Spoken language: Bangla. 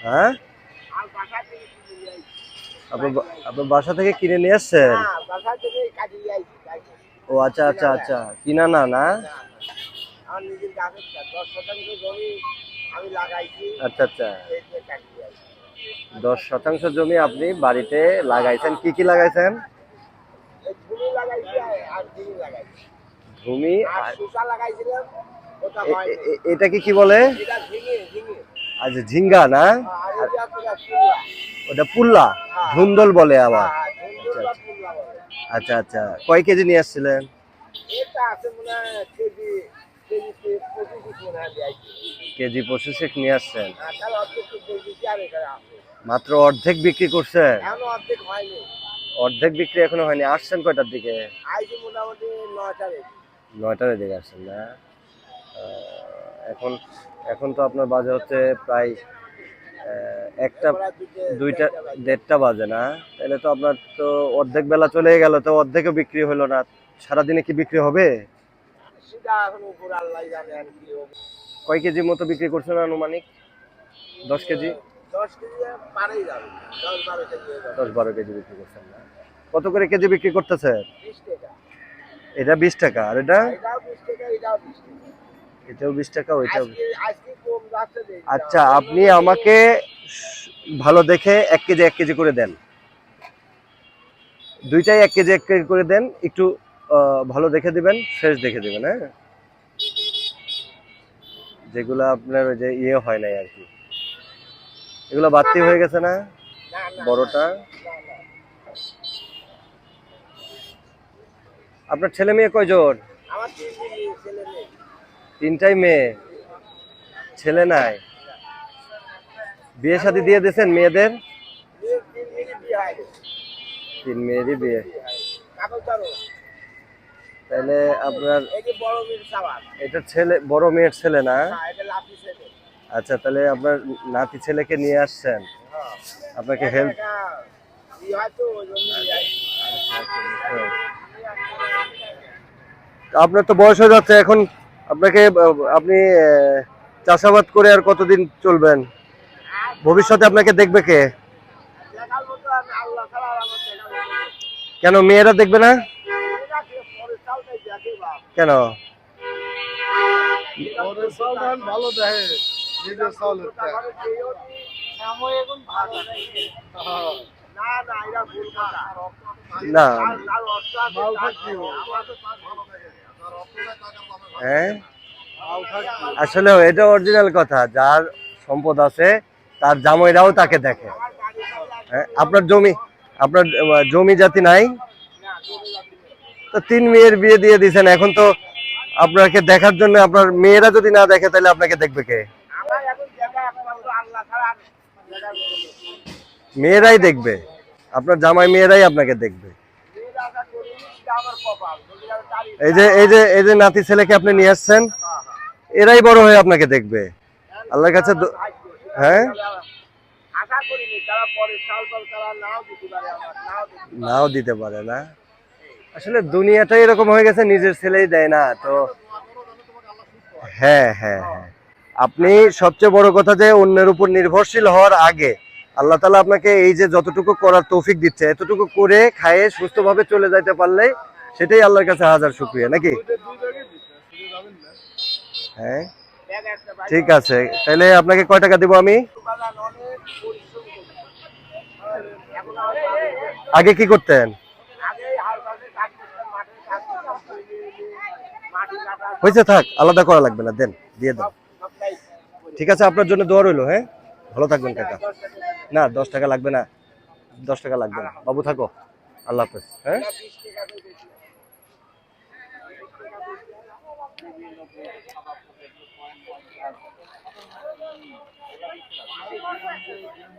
হ্যাঁ। আপনার বাসা থেকে কিনে নিয়ে আসছেন? না, বাসা থেকে কাজে নিয়ে আইছি, তাই তো। ও আচ্ছা আচ্ছা আচ্ছা। কিনা না না? আচ্ছা আচ্ছা। দশ শতাংশ জমি আপনি বাড়িতে লাগাইছেন। কি কি লাগাইছেন? ভূমি আর আর শুকা লাগাইছিলাম ওটা এ- হয়নি। এ- এ- এটাকে কি বলে? এটা আচ্ছা ঝিঙ্গা না? ওটা পুল্লা ধুন্দল বলে আবার। বলে আচ্ছা আচ্ছা। কয় কেজি নিয়ে আসছিলেন? কেজি পঁচিশ নিয়ে আসছেন। মাত্র অর্ধেক বিক্রি করছেন? অর্ধেক বিক্রি এখনও হয়নি। আসছেন কয়টার দিকে? নয়টার দিকে। আসছেন না? এখন এখন তো আপনার বাজে হচ্ছে প্রায় একটা দুইটা দেড়টা বাজে না? তাহলে তো আপনার তো অর্ধেক বেলা চলে গেল তো অর্ধেকও বিক্রি হলো না। সারাদিনে কি বিক্রি হবে। কয় কেজি মতো বিক্রি করছেন আনুমানিক? দশ কেজি? দশ বারো কেজি বিক্রি করছেন না। কত করে কেজি বিক্রি করতেছে এটা বিশ টাকা আর এটা? এটাও বিশ টাকা ওইটাও আচ্ছা আপনি আমাকে ভালো দেখে এক কেজি এক কেজি করে দেন। দুইটাই এক কেজি এক কেজি করে দেন। একটু ভালো দেখে দিবেন ফ্রেশ দেখে দিবেন হ্যাঁ? যেগুলো আপনার ওই যে ইয়ে হয় নাই আর কি। এগুলো বাড়তি হয়ে গেছে না। বড়টা। আপনার ছেলে মেয়ে কয়জন আমার তিন দিন ছেলে মেয়ে তিনটাই মেয়ে। ছেলে নাই। বিয়ে শাদী দিয়ে দিয়েছেন মেয়েদের? তিন মেয়েরই বিয়ে। তাহলে আপনার এটা ছেলে, বড় মেয়ের ছেলে না? আচ্ছা তাহলে আপনার নাতি ছেলেকে নিয়ে আসছেন। আপনাকে হেল্প। আপনার তো বয়স হয়ে যাচ্ছে, এখন আপনাকে আপনি চাষাবাদ করে আর কতদিন চলবেন ভবিষ্যতে আপনাকে দেখবে কে। কেন মেয়েরা দেখবে না। কেন নি, সময় এখন ভালো নেই। হ্যাঁ। আসলে এটা অরিজিনাল কথা যার সম্পদ আছে তার জামাইরাও তাকে দেখে। হ্যাঁ, আপনার জমি আপনার জমি জাতি নাই। তো তিন মেয়ের বিয়ে দিয়ে দিয়েছেন এখন তো আপনাকে দেখার জন্য আপনার মেয়েরা যদি না দেখে তাহলে আপনাকে দেখবে কে। মেয়েরাই দেখবে আপনার জামাই মেয়েরাই আপনাকে দেখবে মেয়ের আশা করি, এটা আমার কপাল। যদি আমি তারই- এই যে এই যে এই যে নাতি ছেলেকে আপনি নিয়ে আসছেন এরাই বড় হয়ে আপনাকে দেখবে আল্লাহর কাছে হ্যাঁ? নাও দিতে পারে আমার নাও দিতে পারে। নাও দিতে পারে না আসলে দুনিয়াটাই এরকম হয়ে গেছে নিজের ছেলেই দেয় না তো হ্যাঁ হ্যাঁ হ্যাঁ আপনি সবচেয়ে বড় কথা যে অন্যের উপর নির্ভরশীল হওয়ার আগে আল্লাহ তালা আপনাকে এই যে যতটুকু করার তৌফিক দিচ্ছে এতটুকু করে খায়ে সুস্থভাবে চলে যাইতে পারলে সেটাই আল্লাহর কাছে হাজার শুক্রিয়া, নাকি। হ্যাঁ। ঠিক আছে। তাহলে আপনাকে কয় টাকা দিব আমি। আগে কি করতেন? হয়েছে, থাক, আলাদা করা লাগবে না, দেন, দিয়ে দেন। ঠিক আছে, আপনার জন্য দোয়া রইল হ্যাঁ? ভালো থাকবেন, কাকা। না, দশ টাকা লাগবে না, দশ টাকা লাগবে না। বাবু, থাকো। আল্লাহ হাফেজ হ্যাঁ? বিভিন্ন